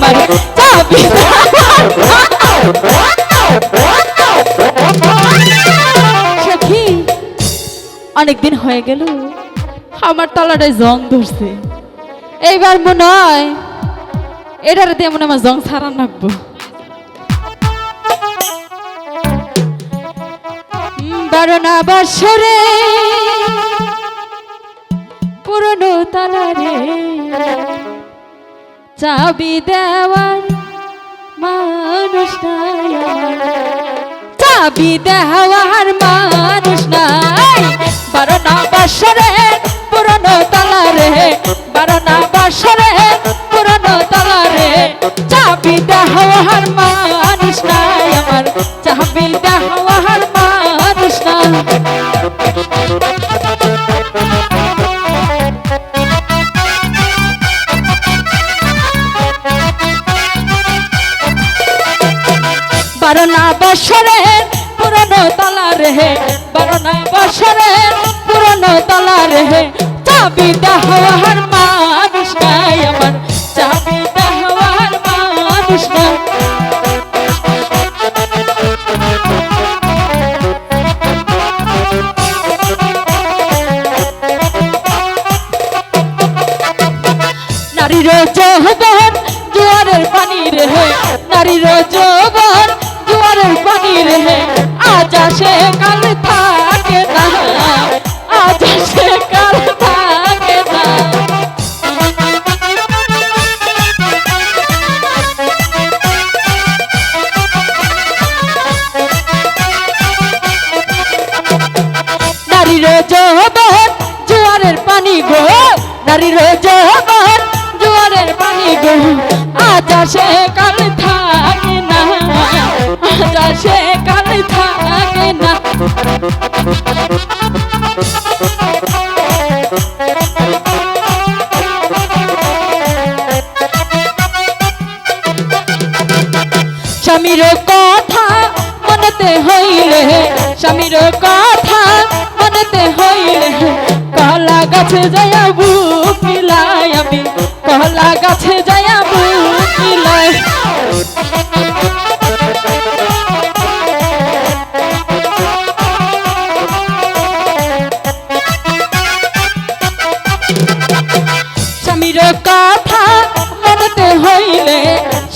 আমার সখী, অনেকদিন হয়ে গেল, আমার তলাটায় জং ধরছে। এইবার মনে হয় এটার দিয়ে মনে আমার জং ছাড়া রাখব। বারোনা বৎসরে পুরনো তালারে চাবি দেওয়ার মানুষ। চাবি দেওয়ার মানুষ নাই। বারোনা বৎসরে পুরনো তালারে। বারোনা বৎসরে পুরনো তালারে। চাবি দেওয়ার মানুষ নাই আমার। চাবি দেওয়ার বারোনা বছরের পুরনো তালা রেহে বারোনা বছরের পুরনো তালা রেহে চাবি দেওয়ার মানুষ আমার, চাবি নারীর জোয়ারের পানি রেহে নারীর যৌবন। আসে কাল নারীর জোয়ারের পানি গো। নারীর যৌবন জোয়ারের পানি গো। আজ আসে কাল স্বামীর কথা মনেতে হইলে, স্বামীর কথা মনেতে হইলে, কলা গাছে যায়া বুকিলাই আমি, কলা গাছে যায়া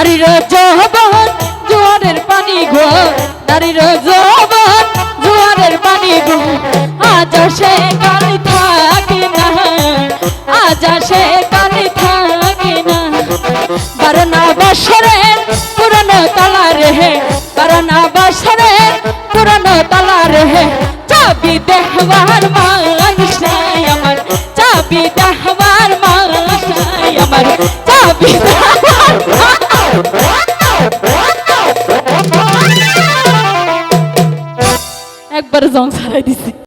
নারীর যৌবন জোয়ারের পানি গো। নারীর যৌবন জোয়ারের পানি গো। আজ সে কাল থাকে না। আজ সে কাল থাকে না। বারোনা বছরের পুরনো তালা রেহে। বারোনা বছরের পুরনো তালা রেহে। চাবি দেহবার মানুষ আমার, চাবি দেহবার মানুষ আমার। একবার জং ছাড়াই দিছি।